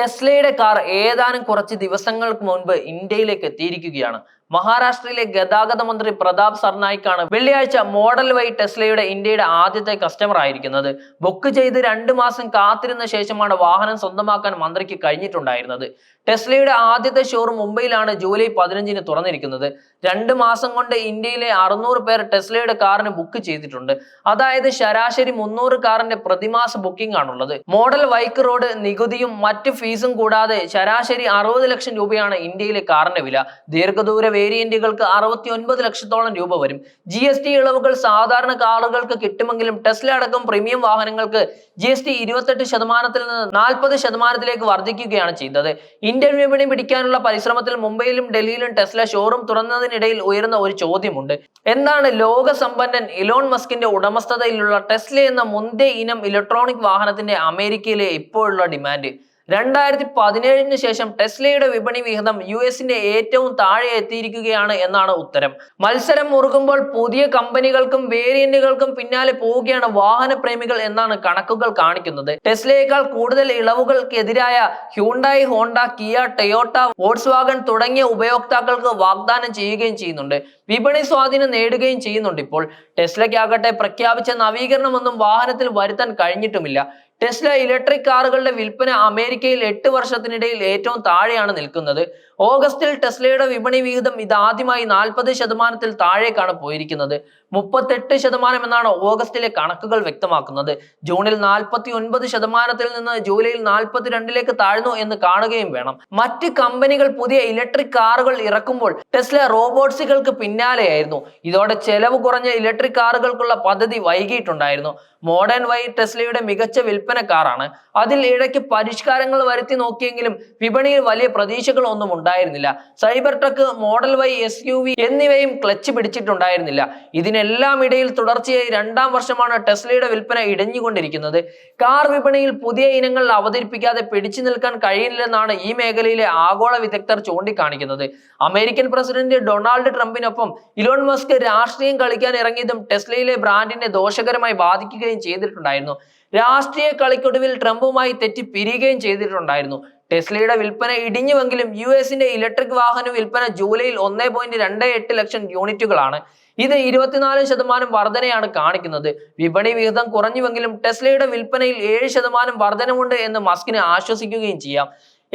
ടെസ്ലയുടെ car ഏതാനും കുറച്ച് ദിവസങ്ങൾക്ക് മുൻപ് ഇന്ത്യയിലേക്ക് എത്തിയിരിക്കുകയാണ്. മഹാരാഷ്ട്രയിലെ ഗതാഗത മന്ത്രി പ്രതാപ് സർനായിക്കാണ് വെള്ളിയാഴ്ച മോഡൽ വൈ ടെസ്ലയുടെ ഇന്ത്യയുടെ ആദ്യത്തെ കസ്റ്റമർ ആയിരിക്കുന്നത്. ബുക്ക് ചെയ്ത് രണ്ട് മാസം കാത്തിരുന്ന ശേഷമാണ് വാഹനം സ്വന്തമാക്കാൻ മന്ത്രിക്ക് കഴിഞ്ഞിട്ടുണ്ടായിരുന്നത്. ടെസ്ലയുടെ ആദ്യത്തെ ഷോറൂം മുംബൈയിലാണ് ജൂലൈ പതിനഞ്ചിന് തുറന്നിരിക്കുന്നത്. രണ്ട് മാസം കൊണ്ട് ഇന്ത്യയിലെ അറുന്നൂറ് പേർ ടെസ്ലയുടെ കാറിന് ബുക്ക് ചെയ്തിട്ടുണ്ട്. അതായത് ശരാശരി മുന്നൂറ് കാറിന്റെ പ്രതിമാസ ബുക്കിംഗ് ആണുള്ളത്. മോഡൽ വൈക്ക് റോഡ് നികുതിയും മറ്റ് ഫീസും കൂടാതെ ശരാശരി അറുപത് ലക്ഷം രൂപയാണ് ഇന്ത്യയിലെ കാറിന്റെ വില. ദീർഘദൂര വേരിയന്റുകൾക്ക് അറുപത്തി ഒൻപത് ലക്ഷത്തോളം രൂപ വരും. ജി എസ് ടി ഇളവുകൾ സാധാരണ കാറുകൾക്ക് കിട്ടുമെങ്കിലും ടെസ്ല അടക്കം പ്രീമിയം വാഹനങ്ങൾക്ക് ജി എസ് ടി ഇരുപത്തെട്ട് ശതമാനത്തിൽ നിന്ന് നാൽപ്പത് ശതമാനത്തിലേക്ക് വർദ്ധിക്കുകയാണ് ചെയ്തത്. ഇന്ത്യൻ വിപണി പിടിക്കാനുള്ള പരിശ്രമത്തിൽ മുംബൈയിലും ഡൽഹിയിലും ടെസ്ല ഷോറൂം തുറന്നതിനിടയിൽ ഉയർന്ന ഒരു ചോദ്യമുണ്ട്. എന്താണ് ലോക സമ്പന്നൻ ഇലോൺ മസ്കിന്റെ ഉടമസ്ഥതയിലുള്ള ടെസ്ല എന്ന മുന്തേ ഇനം ഇലക്ട്രോണിക് വാഹനത്തിന്റെ അമേരിക്കയിലെ ഇപ്പോഴുള്ള ഡിമാൻഡ്? രണ്ടായിരത്തി പതിനേഴിന് ശേഷം ടെസ്ലയുടെ വിപണി വിഹിതം യു എസിന്റെ ഏറ്റവും താഴെ എത്തിയിരിക്കുകയാണ് എന്നാണ് ഉത്തരം. മത്സരം മുറുകുമ്പോൾ പുതിയ കമ്പനികൾക്കും വേരിയന്റുകൾക്കും പിന്നാലെ പോവുകയാണ് വാഹന പ്രേമികൾ എന്നാണ് കണക്കുകൾ കാണിക്കുന്നത്. ടെസ്ലയേക്കാൾ കൂടുതൽ ഇളവുകൾക്കെതിരായ ഹ്യൂണ്ടായി ഹോണ്ട കിയ ടൊയോട്ട വോട്സ് വാഗൺ തുടങ്ങിയ ഉപയോക്താക്കൾക്ക് വാഗ്ദാനം ചെയ്യുകയും ചെയ്യുന്നുണ്ട്. വിപണി സ്വാധീനം നേടുകയും ചെയ്യുന്നുണ്ട് ഇപ്പോൾ. ടെസ്ലയ്ക്കാകട്ടെ പ്രഖ്യാപിച്ച നവീകരണമൊന്നും വാഹനത്തിൽ വരുത്താൻ കഴിഞ്ഞിട്ടുമില്ല. ടെസ്ല ഇലക്ട്രിക് കാറുകളുടെ വിൽപ്പന അമേരിക്കയിൽ എട്ട് വർഷത്തിനിടയിൽ ഏറ്റവും താഴെയാണ് നിൽക്കുന്നത്. ഓഗസ്റ്റിൽ ടെസ്ലയുടെ വിപണി വിഹിതം ഇതാദ്യമായി നാൽപ്പത് ശതമാനത്തിൽ താഴേക്കാണ് പോയിരിക്കുന്നത്. മുപ്പത്തെട്ട് ശതമാനം എന്നാണ് ഓഗസ്റ്റിലെ കണക്കുകൾ വ്യക്തമാക്കുന്നത്. ജൂണിൽ നാൽപ്പത്തി ഒൻപത് ശതമാനത്തിൽ നിന്ന് ജൂലൈയിൽ നാൽപ്പത്തിരണ്ടിലേക്ക് താഴ്ന്നു എന്ന് കാണുകയും വേണം. മറ്റ് കമ്പനികൾ പുതിയ ഇലക്ട്രിക് കാറുകൾ ഇറക്കുമ്പോൾ ടെസ്ല റോബോട്ട്സുകൾക്ക് പിന്നാലെയായിരുന്നു. ഇതോടെ ചെലവ് കുറഞ്ഞ ഇലക്ട്രിക് കാറുകൾക്കുള്ള പദ്ധതി വൈകിയിട്ടുണ്ടായിരുന്നു. മോഡേൺ വൈ ടെസ്ലയുടെ മികച്ച വിൽപ്പന കാറാണ് അതിൽ ഇടയ്ക്ക് പരിഷ്കാരങ്ങൾ വരുത്തി നോക്കിയെങ്കിലും വിപണിയിൽ വലിയ പ്രതീക്ഷകൾ ഒന്നും ഉണ്ടായിരുന്നില്ല. Cybertruck model Y S U V എന്നിവയും ക്ലച്ച് പിടിച്ചിട്ടുണ്ടായിരുന്നില്ല. ഇതിനെല്ലാം ഇടയിൽ തുടർച്ചയായി രണ്ടാം വർഷമാണ് ടെസ്ലയുടെ വിൽപ്പന ഇടഞ്ഞുകൊണ്ടിരിക്കുന്നത്. കാർ വിപണിയിൽ പുതിയ ഇനങ്ങൾ അവതരിപ്പിക്കാതെ പിടിച്ചു നിൽക്കാൻ കഴിയില്ലെന്നാണ് ഈ മേഖലയിലെ ആഗോള വിദഗ്ധർ ചൂണ്ടിക്കാണിക്കുന്നത്. അമേരിക്കൻ പ്രസിഡന്റ് ഡൊണാൾഡ് ട്രംപിനൊപ്പം ഇലോൺ മസ്ക് രാഷ്ട്രീയം കളിക്കാൻ ഇറങ്ങിയതും ടെസ്ലയിലെ ബ്രാൻഡിനെ ദോഷകരമായി ബാധിക്കുകയും ചെയ്തിട്ടുണ്ടായിരുന്നു. രാഷ്ട്രീയ കളിക്കൊടുവിൽ ട്രംപുമായി തെറ്റി പിരിയുകയും ചെയ്തിട്ടുണ്ടായിരുന്നു. ടെസ്ലയുടെ വിൽപ്പന ഇടിഞ്ഞുവെങ്കിലും യു എസിന്റെ ഇലക്ട്രിക് വാഹന വിൽപ്പന ജൂലൈയിൽ ഒന്നേ പോയിന്റ് രണ്ട് എട്ട് ലക്ഷം യൂണിറ്റുകളാണ്. ഇത് ഇരുപത്തിനാല് ശതമാനം വർധനയാണ് കാണിക്കുന്നത്. വിപണി വിഹിതം കുറഞ്ഞുവെങ്കിലും ടെസ്ലയുടെ വിൽപ്പനയിൽ ഏഴ് ശതമാനം വർധനമുണ്ട് എന്ന് മസ്കിനെ ആശ്വസിക്കുകയും ചെയ്യാം.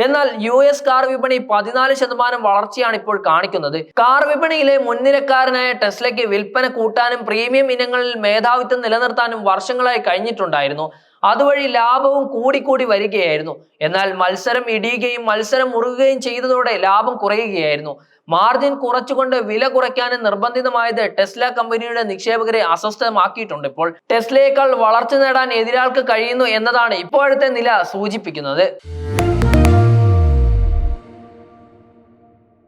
എന്നാൽ യു എസ് കാർ വിപണി പതിനാല് ശതമാനം വളർച്ചയാണ് ഇപ്പോൾ കാണിക്കുന്നത്. കാർ വിപണിയിലെ മുൻനിരക്കാരനായ ടെസ്ലയ്ക്ക് വിൽപ്പന കൂട്ടാനും പ്രീമിയം ഇനങ്ങളിൽ മേധാവിത്വം നിലനിർത്താനും വർഷങ്ങളായി കഴിഞ്ഞിട്ടുണ്ടായിരുന്നു. അതുവഴി ലാഭവും കൂടിക്കൂടി വരികയായിരുന്നു. എന്നാൽ മത്സരം ഇടിയുകയും മത്സരം മുറുകുകയും ചെയ്തതോടെ ലാഭം കുറയുകയായിരുന്നു. മാർജിൻ കുറച്ചുകൊണ്ട് വില കുറയ്ക്കാനും നിർബന്ധിതമായത് ടെസ്ല കമ്പനിയുടെ നിക്ഷേപകരെ അസ്വസ്ഥമാക്കിയിട്ടുണ്ട് ഇപ്പോൾ. ടെസ്ലയേക്കാൾ വളർച്ച നേടാൻ എതിരാൾക്ക് കഴിയുന്നു എന്നതാണ് ഇപ്പോഴത്തെ നില സൂചിപ്പിക്കുന്നത്.